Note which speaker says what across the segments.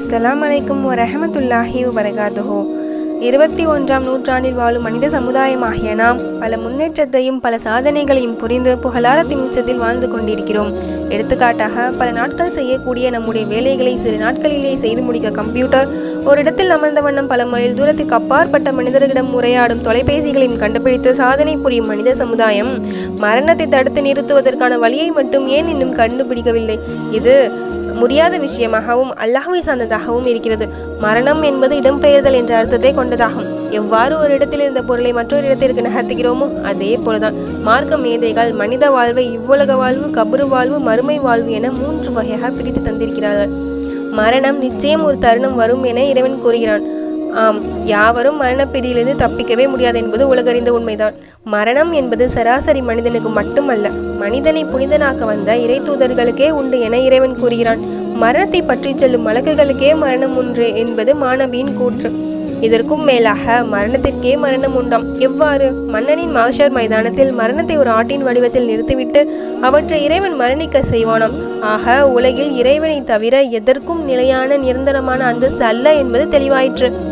Speaker 1: அஸ்லாம் அலைக்கும் வரஹமத்துல்லாஹி வரகாதுஹோ இருபத்தி ஒன்றாம் நூற்றாண்டில் வாழும் மனித சமுதாயமாகிய நாம் பல முன்னேற்றத்தையும் பல சாதனைகளையும் புரிந்து புகழாரத்தின் உச்சத்தில் வாழ்ந்து கொண்டிருக்கிறோம். எடுத்துக்காட்டாக பல நாட்கள் செய்யக்கூடிய நம்முடைய வேலைகளை சிறு நாட்களிலேயே செய்து முடிக்க கம்ப்யூட்டர் ஒரு இடத்தில் அமர்ந்த வண்ணம் பல மைல் தூரத்துக்கு அப்பாற்பட்ட மனிதர்களிடம் உரையாடும் தொலைபேசிகளையும் கண்டுபிடித்து சாதனை புரியும் மனித சமுதாயம் மரணத்தை தடுத்து நிறுத்துவதற்கான வழியை மட்டும் ஏன் இன்னும் கண்டுபிடிக்கவில்லை? இது முடியாத விஷயமாகவும் அல்லாஹுவை சார்ந்ததாகவும் இருக்கிறது. மரணம் என்பது இடம்பெயர்தல் என்ற அர்த்தத்தை கொண்டதாகும். எவ்வாறு ஒரு இடத்தில் இருந்த பொருளை மற்றொரு இடத்திற்கு நகர்த்துகிறோமோ அதே போலதான் மார்க்க மேதைகள் மனித வாழ்வை இவ்வுலக வாழ்வு கபரு வாழ்வு மறுமை வாழ்வு என மூன்று வகையாக பிரித்து தந்திருக்கிறார்கள். மரணம் நிச்சயம் ஒரு தருணம் வரும் என இறைவன் கூறுகிறான். ஆம் யாவரும் மரணப்பிடியிலிருந்து தப்பிக்கவே முடியாது என்பது உலகறிந்த உண்மைதான். மரணம் என்பது சராசரி மனிதனுக்கு மட்டுமல்ல மனிதனை புனிதனாக்க வந்த இறை தூதர்களுக்கே உண்டு என இறைவன் கூறுகிறான். மரணத்தை பற்றி செல்லும் மலக்குகளுக்கே மரணம் உண்டு என்பது மாணவியின் கூற்று. இதற்கும் மேலாக மரணத்திற்கே மரணம் உண்டாம். எவ்வாறு? மன்னனின் மாஷர் மைதானத்தில் மரணத்தை ஒரு ஆட்டின் வடிவத்தில் நிறுத்திவிட்டு அவற்றை இறைவன் மரணிக்க செய்வானாம். ஆக உலகில் இறைவனை தவிர எதற்கும் நிலையான நிரந்தரமான அந்தஸ்து அல்ல என்பது தெளிவாயிற்று.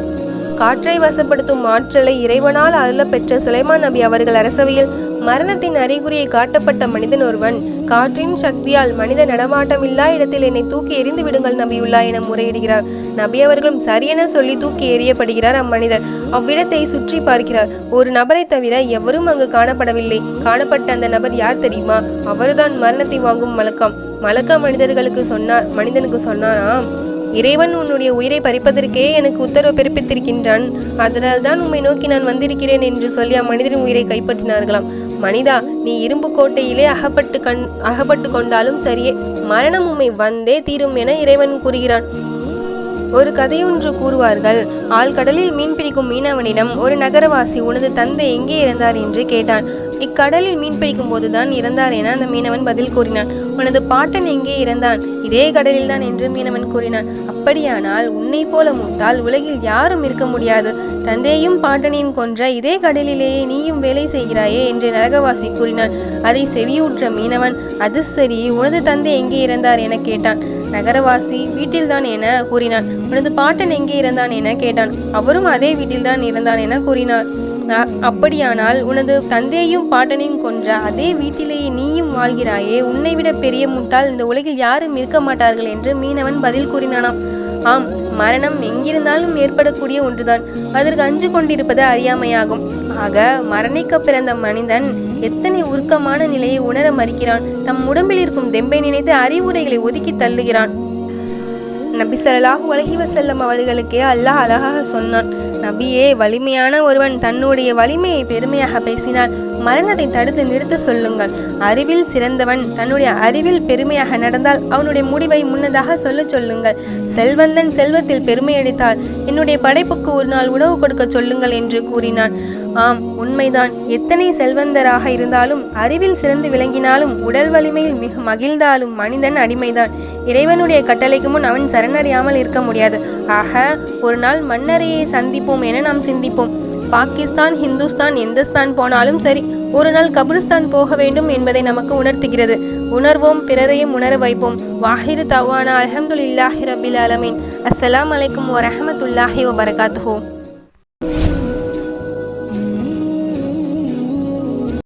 Speaker 1: காற்றை வசப்படுத்தும் ஆற்றலை இறைவனால் அருள பெற்ற சுலைமான் நபி அவர்கள் அரசவையில் மரணத்தின் அறிகுறியை காட்டப்பட்ட மனிதன் ஒருவன். காற்றின் சக்தியால் மனித நடமாட்டமில்லா இடத்தில் என்னை தூக்கி எறிந்து விடுங்கள் நபியுல்லா என முறையிடுகிறார். நபி அவர்களும் சரியென சொல்லி தூக்கி எறியப்படுகிறார் அம்மனிதர். அவ்விடத்தை சுற்றி பார்க்கிறார். ஒரு நபரை தவிர எவரும் அங்கு காணப்படவில்லை. காணப்பட்ட அந்த நபர் யார் தெரியுமா? அவர்தான் மரணத்தை வாங்கும் மலக்கம். மலக்க மனிதர்களுக்கு சொன்னார் மனிதனுக்கு சொன்னாராம். இறைவன் உன்னுடைய உயிரை பறிப்பதற்கே எனக்கு உத்தரவு பிறப்பித்திருக்கின்றான். அதனால் தான் உம்மை நோக்கி நான் வந்திருக்கிறேன் என்று சொல்லி அம்மனிதரின் உயிரை கைப்பற்றினார்களாம். மனிதா நீ இரும்பு கோட்டையிலே அகப்பட்டு கண் அகப்பட்டு கொண்டாலும் சரியே மரணம் உம்மை வந்தே தீரும் என இறைவன் கூறுகிறான். ஒரு கதையொன்று கூறுவார்கள் ஆழ்கடலில் மீன் பிடிக்கும் மீனவனிடம் ஒரு நகரவாசி உனது தந்தை எங்கே இறந்தார் என்று கேட்டான். இக்கடலில் மீன் பிடிக்கும் போதுதான் இறந்தார் என அந்த மீனவன் பதில் கூறினான். உனது பாட்டன் எங்கே இறந்தான்? இதே கடலில் தான் என்று மீனவன் கூறினான். அப்படியானால் உன்னை போல மூத்தால் உலகில் யாரும் இருக்க முடியாது. தந்தையும் பாட்டனையும் கொன்ற இதே கடலிலேயே நீயும் வேலை செய்கிறாயே என்று நரகவாசி கூறினான். அதை செவியூற்ற மீனவன் அது சரி உனது தந்தை எங்கே இறந்தார்? என கேட்டான். நகரவாசி வீட்டில்தான் என கூறினான். உனது பாட்டன் எங்கே இறந்தான்? என கேட்டான். அவரும் அதே வீட்டில்தான் இறந்தான் என கூறினார். அப்படியானால் உனது தந்தையும் பாட்டனையும் கொன்ற அதே வீட்டிலேயே நீயும் வாழ்கிறாயே. உன்னை விட பெரிய முட்டாள் இந்த உலகில் யாரும் இருக்க மாட்டார்கள் என்று மீனவன் பதில் கூறினானாம். ஆம் மரணம் எங்கிருந்தாலும் ஏற்படக்கூடிய ஒன்றுதான். அதற்கு அஞ்சு கொண்டிருப்பது அறியாமையாகும். ஆக மரணிக்க பிறந்த மனிதன் எத்தனை உருக்கமான நிலையை உணர மறுக்கிறான்? தம் உடம்பில் இருக்கும் தெம்பை நினைத்து அறிவுரைகளை ஒதுக்கி தள்ளுகிறான். நபி ஸல்லல்லாஹு அலஹி வசல்லம் அவர்களுக்கே அல்லாஹ் அழகாக சொன்னான். நபியே வலிமையான ஒருவன் தன்னுடைய வலிமையை பெருமையாக பேசினால் மரணத்தை தடுத்து நிறுத்த சொல்லுங்கள். அறிவில் சிறந்தவன் தன்னுடைய அறிவில் பெருமையாக நடந்தால் அவனுடைய முடிவை முன்னதாக சொல்லச் சொல்லுங்கள். செல்வந்தன் செல்வத்தில் பெருமையடித்தால் என்னுடைய படைப்புக்கு ஒரு நாள் உணவு கொடுக்க சொல்லுங்கள் என்று கூறினான். ஆம் உண்மைதான். எத்தனை செல்வந்தராக இருந்தாலும் அறிவில் சிறந்து விளங்கினாலும் உடல் வலிமையில் மிக மகிழ்ந்தாலும் மனிதன் அடிமைதான். இறைவனுடைய கட்டளைக்கு முன் அவன் சரணடையாமல் இருக்க முடியாது. ஆக ஒரு நாள் மன்னரையை சந்திப்போம் என நாம் சிந்திப்போம். பாகிஸ்தான் ஹிந்துஸ்தான் எந்தஸ்தான் போனாலும் சரி ஒரு நாள் கபிரிஸ்தான் போக வேண்டும் என்பதை நமக்கு உணர்த்துகிறது. உணர்வோம் பிறரையும் உணர வைப்போம். வாஹிரு தவானா அல்ஹம்துலில்லாஹி ரபில் அலமீன் அஸ்லாம் அலைக்கும் வரஹமத்துல்லாஹி வபரகாத்துஹூ.